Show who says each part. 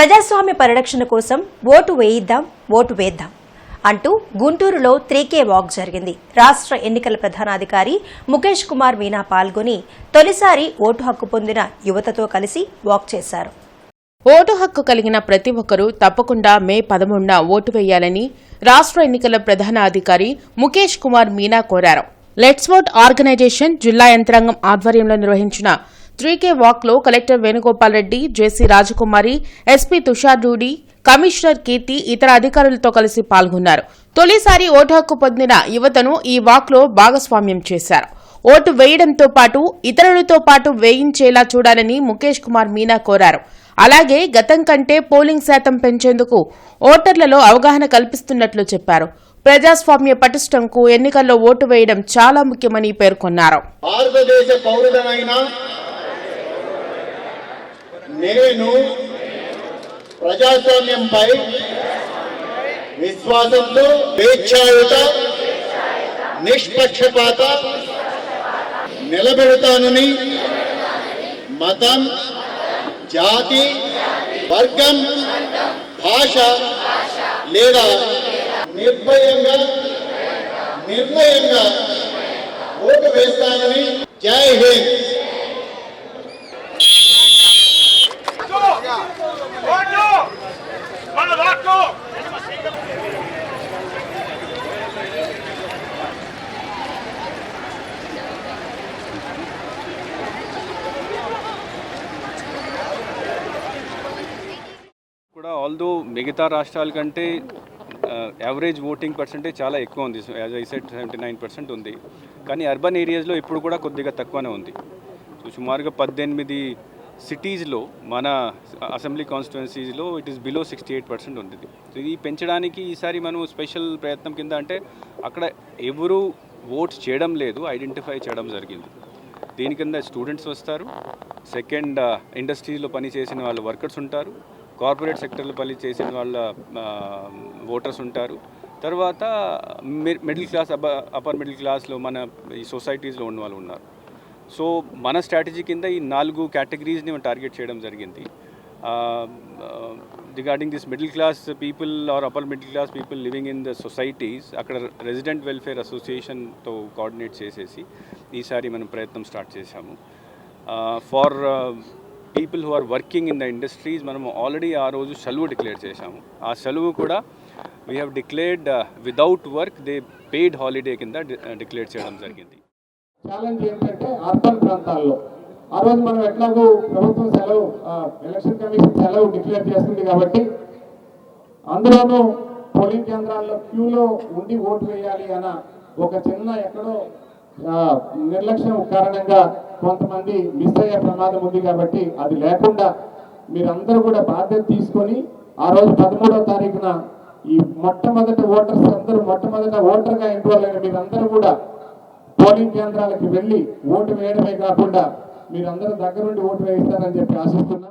Speaker 1: ప్రజాస్వామ్య పరిరక్షణ కోసం ఓటు వేయిద్దాం ఓటు వేద్దాం అంటూ గుంటూరులో త్రీకే వాక్ జరిగింది. రాష్ట్ర ఎన్నికల ప్రధానాధికారి ముఖేష్ కుమార్ మీనా పాల్గొని తొలిసారి ఓటు హక్కు పొందిన యువతతో కలిసి వాక్ చేశారు.
Speaker 2: ఓటు హక్కు కలిగిన ప్రతి ఒక్కరూ తప్పకుండా మే పదమూడున ఓటు వేయాలని రాష్ట్ర ఎన్నికల ప్రధాన అధికారి ముఖేష్ కుమార్ మీనా కోరారు. లెట్స్ ఓట్ ఆర్గనైజేషన్ జిల్లా యంత్రాంగం ఆధ్వర్యంలో నిర్వహించిన three K వాక్లో collector Venugopal Reddy JC Rajakumari SP Tushar Rudi commissioner Keerthi ఇతర అధికారులతో కలిసి పాల్గొన్నారు. తొలిసారి ఓటు హక్కు పొందిన యువతను ఈ వాక్లో భాగస్వామ్యం చేశారు. ఓటు వేయడంతో పాటు ఇతరులతో పాటు వేయించేలా చూడాలని ముఖేష్ కుమార్ మీనా కోరారు. అలాగే గతం కంటే పోలింగ్ శాతం పెంచేందుకు ఓటర్లలో అవగాహన కల్పిస్తున్నట్లు చెప్పారు. ప్రజాస్వామ్య పటిష్టంకు ఎన్నికల్లో ఓటు వేయడం చాలా ముఖ్యమని పేర్కొన్నారు.
Speaker 3: భారతదేశ నేను ప్రజాస్వామ్యంపై విశ్వాసంతో స్వేచ్ఛాయుత నిష్పక్షపాత నిలబెడతానని మతం జాతి వర్గం భాష లేదా నిర్భయంగా నిర్ణయంగా ఓటు వేస్తానని జై హింద్
Speaker 4: కూడా ఆల్దో మిగతా రాష్ట్రాల కంటే యావరేజ్ ఓటింగ్ పర్సంటేజ్ చాలా ఎక్కువ ఉంది. As I said seventy nine percent ఉంది. కానీ అర్బన్ ఏరియాస్లో ఇప్పుడు కూడా కొద్దిగా తక్కువనే ఉంది. సో సుమారుగా పద్దెనిమిది సిటీస్లో మన assembly కాన్స్టిట్యున్సీస్లో it is below sixty eight percent ఉంది సో ఇది పెంచడానికి ఈసారి మనం స్పెషల్ ప్రయత్నం కింద అంటే అక్కడ ఎవరు ఓట్స్ చేయడం లేదు ఐడెంటిఫై చేయడం జరిగింది. దీని కింద స్టూడెంట్స్ వస్తారు. సెకండ్ ఇండస్ట్రీలో పని చేసిన వాళ్ళు వర్కర్స్ ఉంటారు. కార్పొరేట్ సెక్టర్లో పని చేసిన వాళ్ళ ఓటర్స్ ఉంటారు. తర్వాత మిడిల్ క్లాస్ అప్పర్ మిడిల్ క్లాస్లో మన ఈ సొసైటీస్లో ఉన్న వాళ్ళు ఉన్నారు. సో మన స్ట్రాటజీ కింద ఈ నాలుగు కేటగిరీస్ని మనం టార్గెట్ చేయడం జరిగింది. Regarding this middle class people or upper middle class people living in the societies అక్కడ రెసిడెంట్ వెల్ఫేర్ అసోసియేషన్తో కోఆర్డినేట్ చేసేసి ఈసారి మనం ప్రయత్నం స్టార్ట్ చేశాము. For people who are working in the industries మనం ఆల్రెడీ ఆ రోజు సెలవు డిక్లేర్ చేశాము. ఆ సెలవు కూడా we have declared without work they paid holiday కింద డిక్లేర్ uh, చేయడం జరిగింది.
Speaker 5: ఛాలెంజ్ ఏంటంటే అర్బన్ ప్రాంతాల్లో. ఆ రోజు మనం ఎట్లాగో ప్రభుత్వం సెలవు ఎలక్షన్ కమిషన్ సెలవు డిక్లేర్ చేస్తుంది కాబట్టి అందులోనూ పోలింగ్ కేంద్రాల్లో క్యూలో ఉండి ఓటు వేయాలి అన్న ఒక చిన్న ఎక్కడో నిర్లక్ష్యం కారణంగా కొంతమంది మిస్ అయ్యే ప్రమాదం ఉంది కాబట్టి అది లేకుండా మీరందరూ కూడా బాధ్యత తీసుకొని ఆ రోజు పదమూడవ తారీఖున ఈ మొట్టమొదటి ఓటర్స్ అందరూ మొట్టమొదట ఓటర్గా ఎన్రోల్ అయిన మీరందరూ కూడా పోలింగ్ కేంద్రాలకు వెళ్ళి ఓటు వేయడమే కాకుండా మీరందరూ దగ్గరుండి ఓటు వేయిస్తారని చెప్పి ఆశిస్తున్నా.